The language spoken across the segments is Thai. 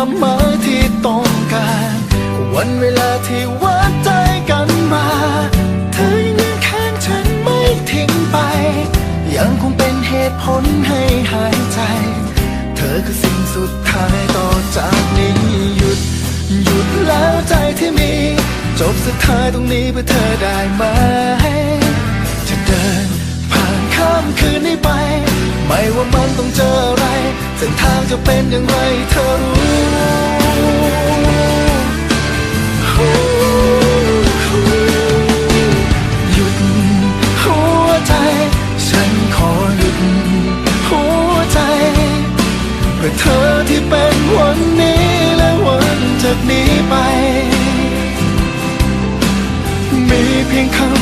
ความหมายที่ต้องการ วันเวลาที่วัดใจกันมา เธอยังยืนข้างฉันไม่ทิ้งไป ยังคงเป็นเหตุผลให้หายใจ เธอคือสิ่งสุดท้ายต่อจากนี้หยุด หยุดแล้วใจที่มี จบสุดท้ายตรงนี้เพื่อเธอได้ไหม จะเดินผ่านข้ามคืนนี้ไป ไม่ว่ามันต้องเจอ เส้นทางจะเป็นอย่างไรเธอรู้หยุดหัวใจ ฉันขอหยุดหัวใจเพื่อเธอที่เป็นวันนี้และวันจากนี้ไป มีเพียงคำ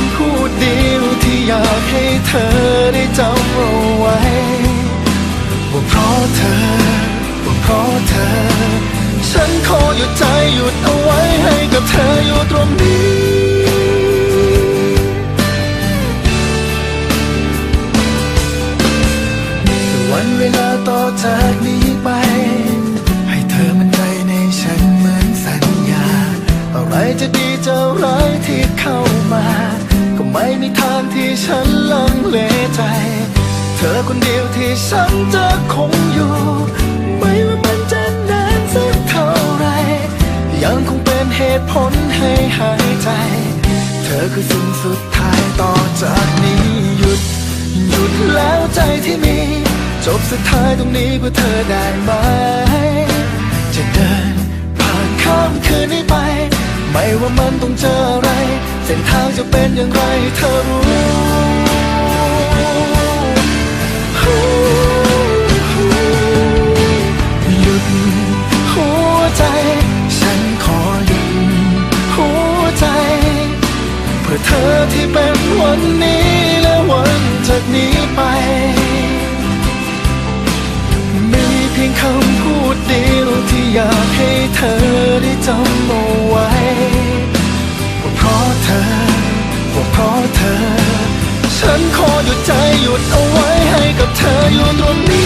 อ ฉันขอหยุดใจหยุดเอาไว้ให้กับเธออยู่ตรงนี้ วันเวลาต่อจากนี้ไป ให้เธอมันใจในฉันเหมือนสัญญา อะไรจะดีจะร้ายที่เข้ามา ก็ไม่มีทางที่ฉันลังเลใจ เธอคนเดียวที่ฉันจะคง ให้หายใจ เธอคือสิ่งสุดท้ายต่อจากนี้หยุด หยุดแล้วใจที่มี จบสุดท้ายตรงนี้เพื่อเธอได้ไหม จะเดินผ่านข้ามคืนนี้ไป ไม่ว่ามันต้องเจออะไร เส้นทางจะเป็นอย่างไรเธอรู้ พื่อเธอที่เป็นวันนี้และวันจากนี้ไป มีเพียงคำพูดเดียวที่อยากให้เธอได้จำเอาไว้ว่าเพราะเธอว่าเพราะเธอ ฉันขอหยุดใจหยุดเอาไว้ให้กับเธออยู่ตรงนี้